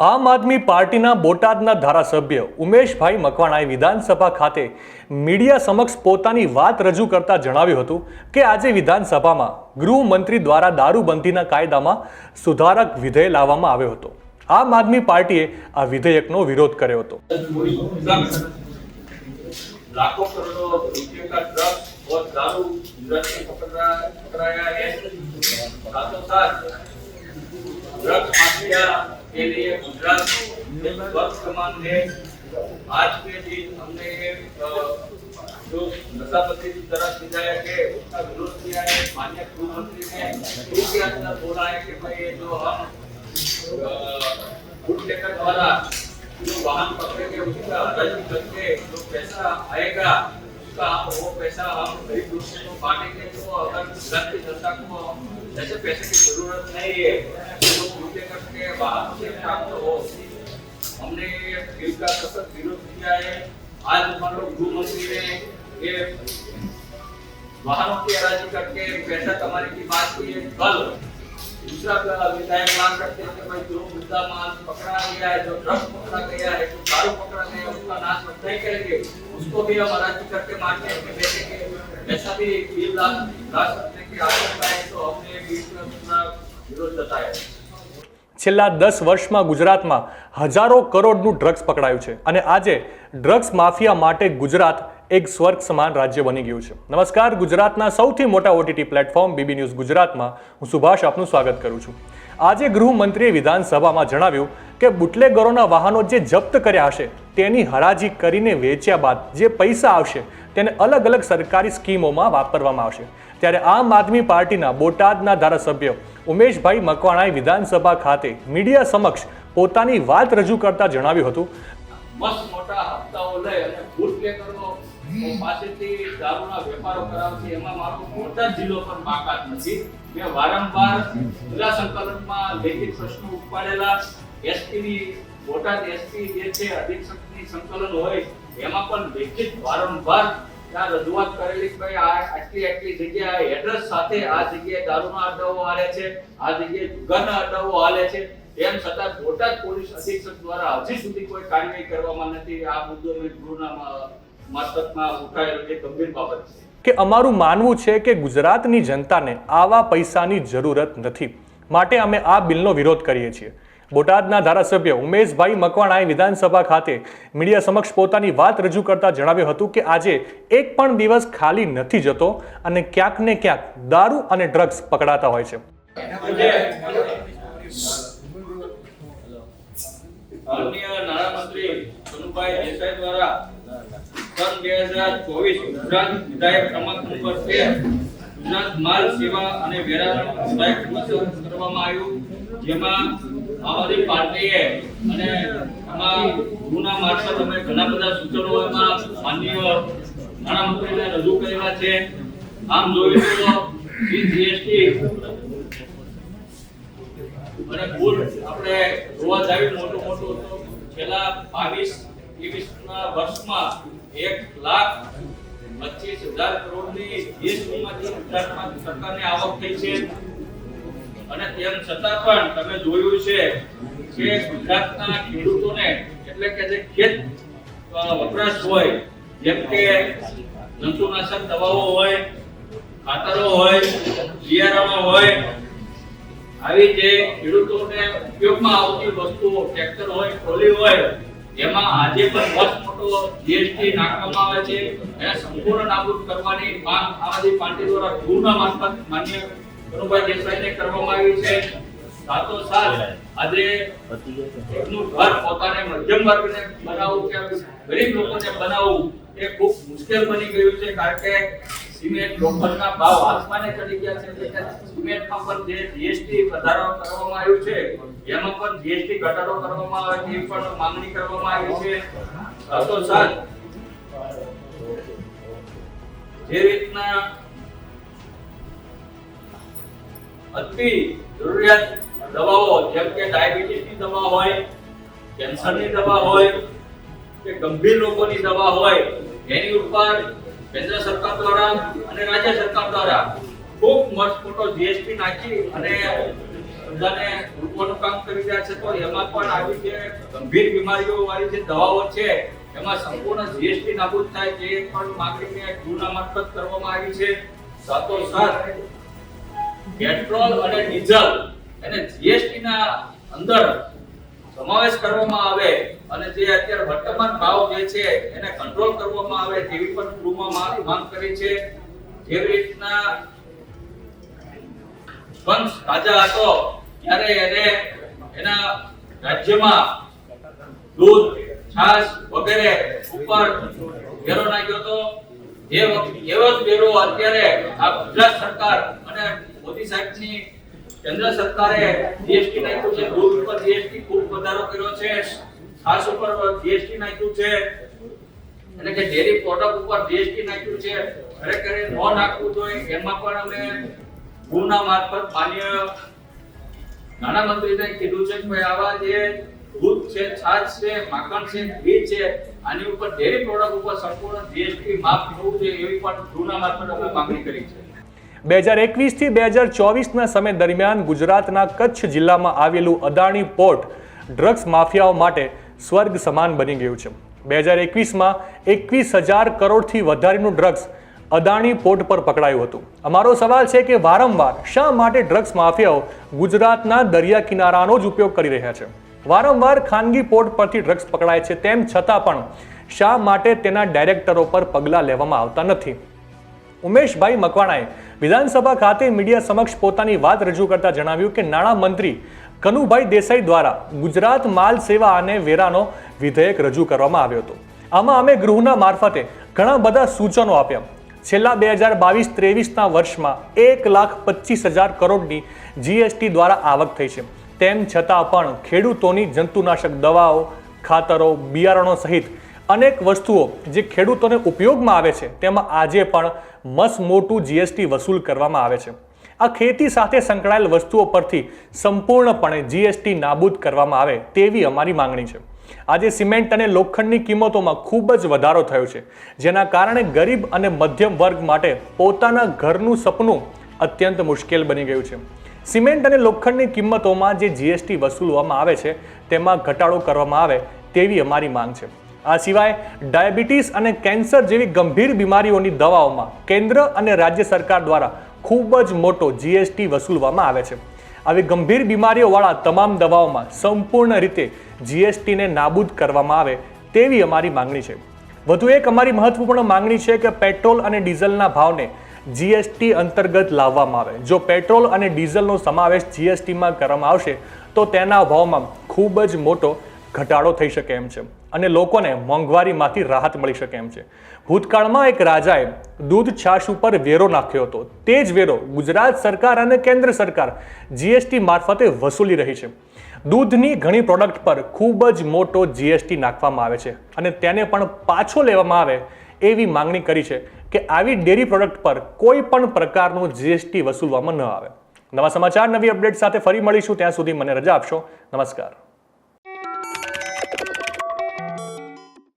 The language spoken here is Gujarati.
આમ આદમી પાર્ટીના બોટાદના ધારાસભ્ય ઉમેશભાઈ મકવાણાએ વિધાનસભા ખાતે મીડિયા સમક્ષ પોતાની વાત રજૂ કરતા જણાવ્યું હતું કે આજે વિધાનસભામાં ગૃહમંત્રી દ્વારા દારૂબંધીના કાયદામાં સુધારક વિધેય લાવવામાં આવ્યો હતો આમ આદમી પાર્ટીએ આ વિધેયકનો વિરોધ કર્યો હતો लाखों करोड़ों रुपयों का ड्रग्स और दारू गुजरात में पकड़ा पकड़ाया है साथों साथ ड्रग्स माफिया के लिए गुजरात वर्तमान है। आज के दिन हमने ये जो नशाबंदी की तरफ़ विधायक है, उसका विरोध किया है, माननीय गृह मंत्री ने ये के अंदर बोला है कि भाई ये जो हम गुड टेकर द्वारा जो वाहन पकड़ेंगे उसका हरज करके जो पैसा आएगा, उसका वो पैसा हम गरीब लोगों को बांटेंगे तो अगर गुजरात की जनता को ऐसे पैसे की ज़रूरत नहीं है। टेकर के वाहन से प्राप्त हो। हमने ये बिल का सख्त विरोध किया है। आज मान लो गृह मंत्री ने ये वाहनों की हराजी करके पैसा कमाने की बात की है। कल दूसरा का विधायक मांग करते हैं कि भाई जो मुद्दा माल पकड़ा गया है, जो ड्रग्स पकड़ा गया है, जो दारू पकड़ा गया है, उसका नाश नहीं करेंगे। उसको भी हम हराजी करके मानते हैं कि बेचेंगे ऐसा भी बिल ला सकते हैं कि आशंका है तो हमने का विरोध जताया છેલ્લા દસ વર્ષમાં ગુજરાતમાં હજારો કરોડનું ડ્રગ્સ પકડાયું છે. અને આજે ડ્રગ્સ માફિયા માટે ગુજરાત એક સ્વર્ગ સમાન રાજ્ય બની ગયું છે. નમસ્કાર, ગુજરાતના સૌથી મોટા ઓટીટી પ્લેટફોર્મ બીબી ન્યૂઝ ગુજરાતમાં હું સુભાષ આપનું સ્વાગત કરું છું. આજે ગૃહમંત્રીએ વિધાનસભામાં જણાવ્યું કે બુટલેગરોના વાહનો જે જપ્ત કર્યા હશે, તેની હરાજી કરીને વેચ્યા બાદ જે પૈસા આવશે, તેને અલગ અલગ સરકારી સ્કીમોમાં વાપરવામાં આવશે. ત્યારે આમ આદમી પાર્ટીના બોટાદના ધારાસભ્ય ઉમેશભાઈ મકવાણાએ વિધાનસભા ખાતે મીડિયા સમક્ષ પોતાની વાત રજૂ કરતા જણાવ્યું હતું. મસ્ત મોટા હપ્તાઓ લઈ અને બુટલેગરો પાસેથી દારૂના વેપારો કરાવતી એમાં મારો બોટાદ જિલ્લો પણ બાકાત નથી. મેં વારંવાર જિલ્લા સંકલનમાં લેખિત પ્રશ્નો ઉપાડેલા. એસપીની, બોટાદ એસપી જે છે અધિક્ષકની સંકલન હોય, એમાં પણ લેખિત વારંવાર ત્યાં રજૂઆત કરેલી કે આ આટલી આટલી જગ્યાએ એડ્રેસ સાથે આ જગ્યાએ દારૂના અડ્ડાઓ હાલે છે, આ જગ્યાએ જુગારના અડ્ડાઓ હાલે છે. તેમ છતાં બોટાદ પોલીસ અધિક્ષક દ્વારા હજી સુધી કોઈ કાર્યવાહી કરવામાં નથી. આ મુદ્દો મેં ગૃહના મારફતમાં ઉઠાવેલો એ ગંભીર બાબત છે. કે અમારું માનવું છે કે ગુજરાતની જનતાને આવા પૈસાની જરૂરત નથી. માટે અમે આ બિલનો વિરોધ કરીએ છીએ. બોટાદના ધારાસભ્ય ઉમેશભાઈ મકવાણાએ વિધાનસભા ખાતે મીડિયા સમક્ષ પોતાની વાત રજૂ કરતા જણાવ્યું હતું કે આજે એક પણ દિવસ ખાલી નથી જતો અને ક્યાંક ને ક્યાંક દારૂ અને ડ્રગ્સ પકડાતા હોય છે. નાણામંત્રી દેસાઈ દ્વારા સન બે હજાર ચોવીસ ગુજરાત વિધાયક ક્રમાંક નંબર તેર ગુજરાત માલ સેવા અને વેરાનું વિધાયક કરવામાં આવ્યું. જેમાં આમ પાર્ટીએ અને આમાં ગૃહના મારફત અમે ઘણા બધા સૂચનો એમાં માનનીય નાણામંત્રીને રજૂ કરેલા છે. આમ જોઈએ તો જીએસટી અને કુલ આપણે જોવા જાવી મોટું મોટું છેલ્લા બાવીસ ત્રેવીસ ના વર્ષમાં એક લાખ પચીસ હજાર કરોડની જીએસટીમાંથી ગુજરાતમાં સરકારને આવક થઈ છે. અને તેમ છતાં પણ તમે જોયું છે કે ગુજરાતના ખેડૂતોને, એટલે કે જે ખેત વપરાશ હોય, જેમ કે જંતુનાશક દવાઓ હોય, ખાતરો હોય બિયારણો હોય, આવી જે ખેડૂતોને ઉપયોગમાં આવતી વસ્તુઓ, ટ્રેક્ટર હોય, ટ્રોલી હોય એમાં આજે પણ મોસ્ટ મોટો જીએસટી નાખવામાં આવે છે એને સંપૂર્ણ નાબૂદ કરવાની માંગ આમ પાર્ટી દ્વારા ગૃહના મારફત માન્ય કનુભાઈ દેસાઈને કરવામાં આવી છે. સાથોસાથ આજે એમનું ઘર પોતાને મધ્યમ વર્ગને બનાવવું કે ગરીબ લોકોને બનાવવું એ ખૂબ મુશ્કેલ બની ગયું છે કારણ કે સિમેન્ટ લોખંડના ભાવ આસમાને ચડી ગયા છે. સિમેન્ટમાં પણ જે જીએસટી વધારો કરવામાં આવ્યો છે, એમાં પણ જીએસટી ઘટાડો કરવામાં આવે તેવી પણ માંગણી કરવામાં આવી છે. સાથોસાથ જે રીતના અતિ જરૂરિયાત દવાઓ, જેમ કે ડાયાબિટીસની દવા હોય, કેન્સરની દવા હોય, કે ગંભીર રોગોની દવા હોય, એની ઉપર કેન્દ્ર સરકાર દ્વારા અને રાજ્ય સરકાર દ્વારા ખૂબ મસ્ત મોટો જીએસટી નાખી અને ધંધાને લૂંટવાનું કામ કરી રહ્યા છે. તો એમાં પણ આવી જે ગંભીર બીમારીઓ વાળી જે દવાઓ છે, એમાં સંપૂર્ણ જીએસટી નાબૂદ થાય તે પણ માંગણીને ગૃહના મારફત કરવામાં આવી છે. સાથોસાથ પેટ્રોલ અને ડીઝલ એને જીએસટી ના અંદર સમાવેશ કરવામાં આવે અને જે અત્યારે વર્તમાન ભાવ જે છે એને કંટ્રોલ કરવામાં આવે તેવી પણ ગૃહમાં માંગ- કરી છે. જેવી રીતના વંશ રાજા હતો, ત્યારે એને એના રાજ્યમાં દૂધ, છાશ વગેરે ઉપર વેરો નાખ્યો હતો. વખતે એવો જ વેરો અત્યારે આ ગુજરાત સરકાર અને મોદી સાહેબની કેન્દ્ર સરકારે જીએસટી નાખ્યું છે દૂધ ઉપર જીએસટી ખૂબ વધારો કર્યો છે. છાશ ઉપર જીએસટી નાખ્યું છે. એટલે કે ડેરી પ્રોડક્ટ ઉપર જીએસટી નાખ્યું છે. ખરેખર ન નાખવું જોઈએ. એમાં પણ અમે ગુના મારફત માન્ય નાણામંત્રીને કીધું છે કે આવા જે દૂધ છે છાશ છે, માખણ છે, ઘી છે, આની ઉપર ડેરી પ્રોડક્ટ ઉપર સંપૂર્ણ જીએસટી માફ થવું જોઈએ એવી પણ ગૃહના મારફત અમે માંગણી કરી છે. બે હજાર એકવીસથી બે હજાર ચોવીસના સમય દરમિયાન ગુજરાતના કચ્છ જિલ્લામાં આવેલું અદાણી પોર્ટ ડ્રગ્સ માફિયાઓ માટે સ્વર્ગ સમાન બની ગયું છે. બે હજાર એકવીસમાં એકવીસ હજાર કરોડથી વધારેનું ડ્રગ્સ અદાણી પોર્ટ પર પકડાયું હતું. અમારો સવાલ છે કે વારંવાર શા માટે ડ્રગ્સ માફિયાઓ ગુજરાતના દરિયા કિનારાનો જ ઉપયોગ કરી રહ્યા છે? વારંવાર ખાનગી પોર્ટ પરથી ડ્રગ્સ પકડાય છે તેમ છતાં પણ શા માટે તેના ડાયરેક્ટરો પર પગલાં લેવામાં આવતા નથી? ઉમેશભાઈ મકવાણાએ વિધાનસભા ખાતે મીડિયા સમક્ષ પોતાની વાત રજૂ કરતા જણાવ્યું કે નાણામંત્રી કનુભાઈ દેસાઈ દ્વારા ગુજરાત માલ સેવા અને વેરાનો વિધેયક રજૂ કરવામાં આવ્યો હતો. આમાં અમે ગૃહના મારફતે ઘણા બધા સૂચનો આપ્યા. છેલ્લા બે હજાર બાવીસ ત્રેવીસના વર્ષમાં એક લાખ પચીસ હજાર કરોડની જીએસટી દ્વારા આવક થઈ છે. તેમ છતાં પણ ખેડૂતોની જંતુનાશક દવાઓ, ખાતરો, બિયારણો સહિત અનેક વસ્તુઓ જે ખેડૂતોને ઉપયોગમાં આવે છે, તેમાં આજે પણ મસ મોટું જીએસટી વસૂલ કરવામાં આવે છે. આ ખેતી સાથે સંકળાયેલ વસ્તુઓ પરથી સંપૂર્ણપણે જીએસટી નાબૂદ કરવામાં આવે તેવી અમારી માંગણી છે. આજે સિમેન્ટ અને લોખંડની કિંમતોમાં ખૂબ જ વધારો થયો છે, જેના કારણે ગરીબ અને મધ્યમ વર્ગ માટે પોતાના ઘરનું સપનું અત્યંત મુશ્કેલ બની ગયું છે. સિમેન્ટ અને લોખંડની કિંમતોમાં જે જીએસટી વસૂલવામાં આવે છે, તેમાં ઘટાડો કરવામાં આવે તેવી અમારી માંગ છે. આ સિવાય ડાયાબિટીસ અને કેન્સર જેવી ગંભીર બીમારીઓની દવાઓમાં કેન્દ્ર અને રાજ્ય સરકાર દ્વારા ખૂબ જ મોટો જીએસટી વસૂલવામાં આવે છે. આવી ગંભીર બીમારીઓવાળા તમામ દવાઓમાં સંપૂર્ણ રીતે જીએસટીને નાબૂદ કરવામાં આવે તેવી અમારી માંગણી છે. વધુ એક અમારી મહત્વપૂર્ણ માંગણી છે કે પેટ્રોલ અને ડીઝલના ભાવને જીએસટી અંતર્ગત લાવવામાં આવે. જો પેટ્રોલ અને ડીઝલનો સમાવેશ જીએસટીમાં કરવામાં આવશે, તો તેના ભાવમાં ખૂબ જ મોટો ઘટાડો થઈ શકે એમ છે. અને લોકોને મોંઘવારીમાંથી રાહત મળી શકે એમ છે. ભૂતકાળમાં એક રાજાએ દૂધ છાશ ઉપર વેરો નાખ્યો હતો. તે જ વેરો ગુજરાત સરકાર અને કેન્દ્ર સરકાર જીએસટી મારફતે વસૂલી રહી છે. દૂધની ઘણી પ્રોડક્ટ પર ખૂબ જ મોટો જીએસટી નાખવામાં આવે છે અને તેને પણ પાછો લેવામાં આવે એવી માંગણી કરી છે કે આવી ડેરી પ્રોડક્ટ પર કોઈ પણ પ્રકારનું જીએસટી વસૂલવામાં ન આવે. નવા સમાચાર, નવી અપડેટ સાથે ફરી મળીશું. ત્યાં સુધી મને રજા આપશો. નમસ્કાર.